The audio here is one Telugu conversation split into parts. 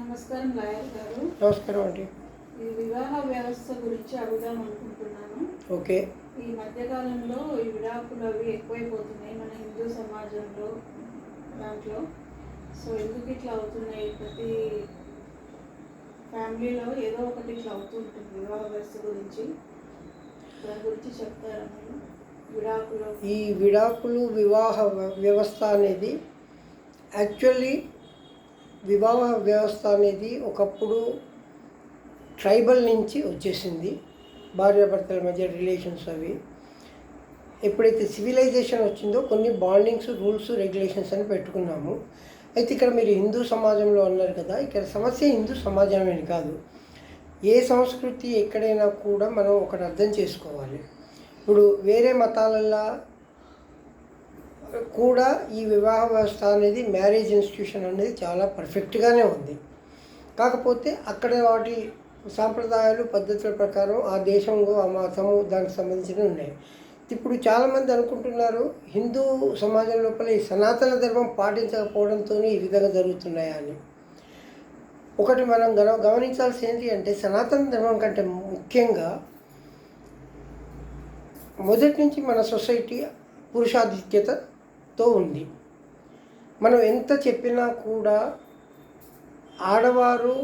నమస్కారం లాయర్ గారు. నమస్కారం అండి. ఈ వివాహ వ్యవస్థ గురించి అడుగుదాం అనుకుంటున్నాను. ఓకే. ఈ మధ్యకాలంలో ఈ విడాకులు అవి ఎక్కువైపోతున్నాయి మన హిందూ సమాజంలో దాంట్లో. సో ఎందుకు ఇట్లా అవుతున్నాయి? ప్రతి ఫ్యామిలీలో ఏదో ఒకటి ఇట్లా అవుతుంటుంది వివాహ వ్యవస్థ గురించి. దాని గురించి చెప్తారా మీరు? విడాకులు. ఈ విడాకులు వివాహ వ్య- వ్యవస్థ అనేది యాక్చువల్లీ వివాహ వ్యవస్థ అనేది ఒకప్పుడు ట్రైబల్ నుంచి వచ్చేసింది. భార్యాభర్తల మధ్య రిలేషన్స్ అవి. ఎప్పుడైతే సివిలైజేషన్ వచ్చిందో కొన్ని బాండింగ్స్ రూల్స్ రెగ్యులేషన్స్ అని పెట్టుకున్నాము. అయితే ఇక్కడ మీరు హిందూ సమాజంలో అన్నారు కదా ఇక్కడ సమస్య హిందూ సమాజమే కాదు. ఏ సంస్కృతి ఎక్కడైనా కూడా మనం ఒకటి అర్థం చేసుకోవాలి. ఇప్పుడు వేరే మతాలల్లో కూడా ఈ వివాహ వ్యవస్థ అనేది మ్యారేజ్ ఇన్స్టిట్యూషన్ అనేది చాలా పర్ఫెక్ట్గానే ఉంది. కాకపోతే అక్కడ వాటి సాంప్రదాయాలు పద్ధతుల ప్రకారం ఆ దేశంలో ఆ మతము దానికి సంబంధించినవి ఉన్నాయి. ఇప్పుడు చాలామంది అనుకుంటున్నారు హిందూ సమాజం లోపల ఈ సనాతన ధర్మం పాటించకపోవడంతో ఈ విధంగా జరుగుతున్నాయా అని. ఒకటి మనం గమ గమనించాల్సి ఏంటి అంటే సనాతన ధర్మం కంటే ముఖ్యంగా మొదటి నుంచి మన సొసైటీ తో ఉంది. మనం ఎంత చెప్పినా కూడా ఆడవారు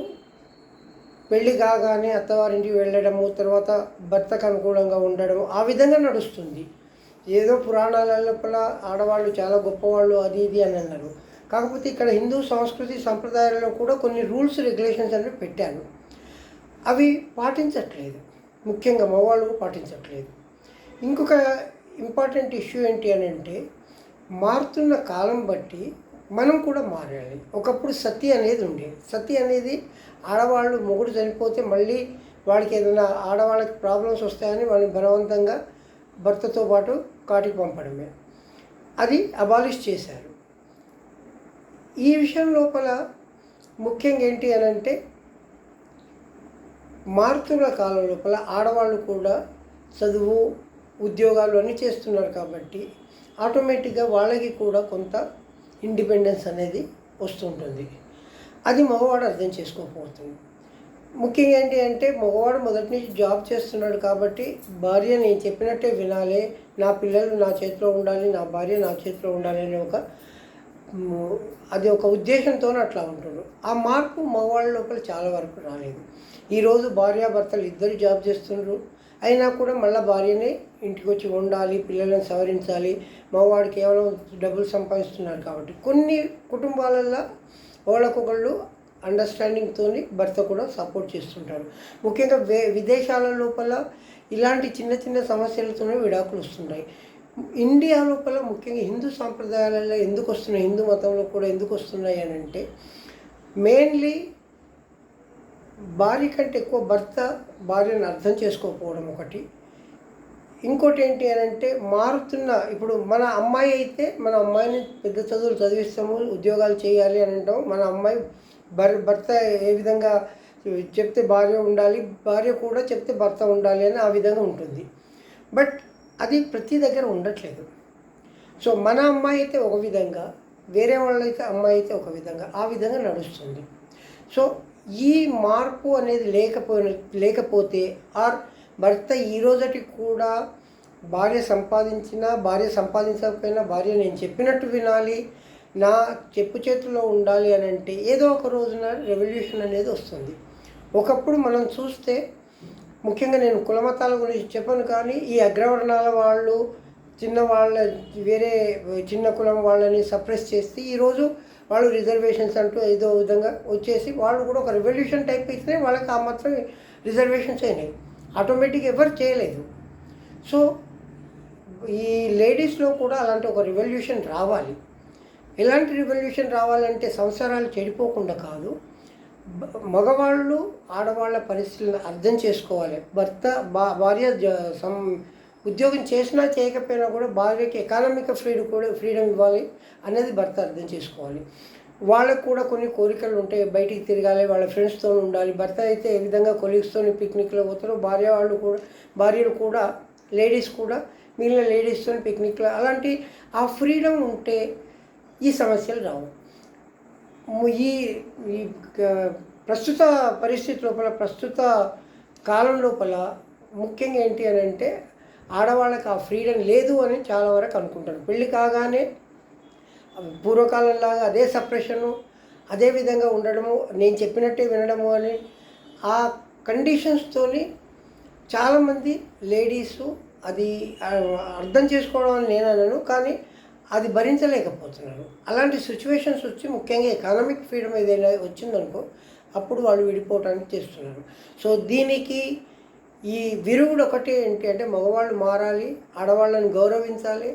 పెళ్ళి కాగానే అత్తవారింటికి వెళ్ళడము తర్వాత భర్తకు అనుకూలంగా ఉండడం ఆ విధంగా నడుస్తుంది. ఏదో పురాణాల లోపల ఆడవాళ్ళు చాలా గొప్పవాళ్ళు అది ఇది అని అన్నారు. కాకపోతే ఇక్కడ హిందూ సంస్కృతి సంప్రదాయాల్లో కూడా కొన్ని రూల్స్ రెగ్యులేషన్స్ అనేవి పెట్టాను అవి పాటించట్లేదు. ముఖ్యంగా మగవాళ్ళు పాటించట్లేదు. ఇంకొక ఇంపార్టెంట్ ఇష్యూ ఏంటి అని అంటే మారుతున్న కాలం బట్టి మనం కూడా మారాలి. ఒకప్పుడు సతి అనేది ఉండేది సతి అనేది ఆడవాళ్ళు మొగుడు చనిపోతే మళ్ళీ వాడికి ఏదైనా ఆడవాళ్ళకి ప్రాబ్లమ్స్ వస్తాయని వాళ్ళని బలవంతంగా భర్తతో పాటు కాటికి పంపడమే. అది అబాలిష్ చేశారు. ఈ విషయం లోపల ముఖ్యంగా ఏంటి అని అంటే మారుతున్న కాలం లోపల ఆడవాళ్ళు కూడా చదువు ఉద్యోగాలు అన్నీ చేస్తున్నారు కాబట్టి ఆటోమేటిక్గా వాళ్ళకి కూడా కొంత ఇండిపెండెన్స్ అనేది వస్తుంటుంది. అది మగవాడు అర్థం చేసుకోకపోతుంది. ముఖ్యంగా ఏంటి అంటే మగవాడు మొదటి నుంచి జాబ్ చేస్తున్నాడు కాబట్టి భార్య నేను చెప్పినట్టే వినాలి నా పిల్లలు నా చేతిలో ఉండాలి నా భార్య నా చేతిలో ఉండాలి అనే ఒక అది ఒక ఉద్దేశంతో అట్లా ఉంటున్నారు ఆ మార్పు మగవాళ్ళ లోపల చాలా వరకు రాలేదు. ఈరోజు భార్యాభర్తలు ఇద్దరు జాబ్ చేస్తున్నారు అయినా కూడా మళ్ళీ భార్యనే ఇంటికి వచ్చి ఉండాలి పిల్లలను సవరించాలి. మగవాడు కేవలం డబ్బులు సంపాదిస్తున్నారు కాబట్టి. కొన్ని కుటుంబాలలో ఒకళ్ళు అండర్స్టాండింగ్తో భర్త కూడా సపోర్ట్ చేస్తుంటారు ముఖ్యంగా వే విదేశాల లోపల ఇలాంటి చిన్న చిన్న సమస్యలతోనే విడాకులు వస్తుంటాయి. ఇండియా లోపల ముఖ్యంగా హిందూ సాంప్రదాయాలలో ఎందుకు వస్తున్నాయి హిందూ మతంలో కూడా ఎందుకు వస్తున్నాయి అని అంటే మెయిన్లీ భార్య కంటే ఎక్కువ భర్త భార్యను అర్థం చేసుకోకపోవడం ఒకటి. ఇంకోటి ఏంటి అని అంటే మారుతున్న ఇప్పుడు మన అమ్మాయి అయితే మన అమ్మాయిని పెద్ద చదువులు చదివిస్తాము ఉద్యోగాలు చేయాలి అని అంటాం. మన అమ్మాయి భర్ భర్త ఏ విధంగా చెప్తే భార్య ఉండాలి భార్య కూడా చెప్తే భర్త ఉండాలి అని ఆ విధంగా ఉంటుంది. బట్ అది ప్రతి దగ్గర ఉండట్లేదు. సో మన అమ్మాయి అయితే ఒక విధంగా వేరే వాళ్ళైతే అమ్మాయి అయితే ఒక విధంగా ఆ విధంగా నడుస్తుంది. సో ఈ మార్పు అనేది లేకపోయిన లేకపోతే ఆర్ భర్త ఈ రోజటి కూడా భార్య సంపాదించినా భార్య సంపాదించకపోయినా భార్య నేను చెప్పినట్టు వినాలి నా చెప్పు చేతిలో ఉండాలి అని అంటే ఏదో ఒక రోజున రెవల్యూషన్ అనేది వస్తుంది. ఒకప్పుడు మనం చూస్తే ముఖ్యంగా నేను కులమతాల గురించి చెప్పను కానీ ఈ అగ్రవర్ణాల వాళ్ళు చిన్న వాళ్ళ వేరే చిన్న కులం వాళ్ళని సప్రెస్ చేస్తే ఈరోజు వాళ్ళు రిజర్వేషన్స్ అంటూ ఏదో విధంగా వచ్చేసి వాళ్ళు కూడా ఒక రెవల్యూషన్ టైప్ అయితేనే వాళ్ళకి ఆ మాత్రం రిజర్వేషన్స్ అయినాయి ఆటోమేటిక్ ఎవరు చేయలేదు. సో ఈ లేడీస్లో కూడా అలాంటి ఒక రివల్యూషన్ రావాలి. ఎలాంటి రివల్యూషన్ రావాలంటే సంసారాలు చెడిపోకుండా కాదు. మగవాళ్ళు ఆడవాళ్ళ పరిస్థితులను అర్థం చేసుకోవాలి. భర్త భార్య సం ఉద్యోగం చేసినా చేయకపోయినా కూడా భార్యకి ఎకానమిక్ ఫ్రీడమ్ కూడా ఫ్రీడమ్ ఇవ్వాలి అనేది భర్త అర్థం చేసుకోవాలి. వాళ్ళకు కూడా కొన్ని కోరికలు ఉంటాయి. బయటికి తిరగాలి వాళ్ళ ఫ్రెండ్స్తో ఉండాలి. భర్త అయితే ఏ విధంగా కొలీగ్స్తో పిక్నిక్లో పోతారో భార్య వాళ్ళు కూడా భార్యలు కూడా లేడీస్ కూడా మిగిలిన లేడీస్తో పిక్నిక్లో అలాంటి ఆ ఫ్రీడమ్ ఉంటే ఈ సమస్యలు రావు. ఈ ప్రస్తుత పరిస్థితి లోపల ప్రస్తుత కాలం లోపల ముఖ్యంగా ఏంటి అని అంటే ఆడవాళ్ళకి ఆ ఫ్రీడమ్ లేదు అని చాలా వరకు అనుకుంటారు. పెళ్ళి కాగానే పూర్వకాలంలాగా అదే సప్రెషను అదే విధంగా ఉండడము నేను చెప్పినట్టే వినడము అని ఆ కండిషన్స్తోని చాలామంది లేడీసు అది అర్థం చేసుకోవడం అని నేను అనను కానీ అది భరించలేకపోతున్నారు. అలాంటి సిచ్యువేషన్స్ వచ్చి ముఖ్యంగా ఎకనామిక్ ఫ్రీడమ్ ఏదైనా వచ్చిందనుకో అప్పుడు వాళ్ళు విడిపోవడానికి చేస్తున్నారు. సో దీనికి ఈ విరుగుడు ఒకటి ఏంటి అంటే మగవాళ్ళు మారాలి ఆడవాళ్ళని గౌరవించాలి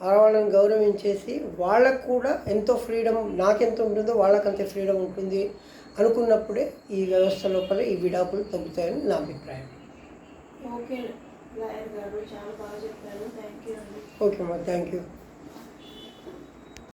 ఆడవాళ్ళని గౌరవించేసి వాళ్ళకు కూడా ఎంతో ఫ్రీడమ్ నాకెంత ఉంటుందో వాళ్ళకంతే ఫ్రీడమ్ ఉంటుంది అనుకున్నప్పుడే ఈ వ్యవస్థ లోపల ఈ విడాకులు తగ్గుతాయని నా అభిప్రాయం. ఓకే లాయర్ గారు చాలా బాగా చెప్పారు. థ్యాంక్ యూ అండి. ఓకే అమ్మా థ్యాంక్ యూ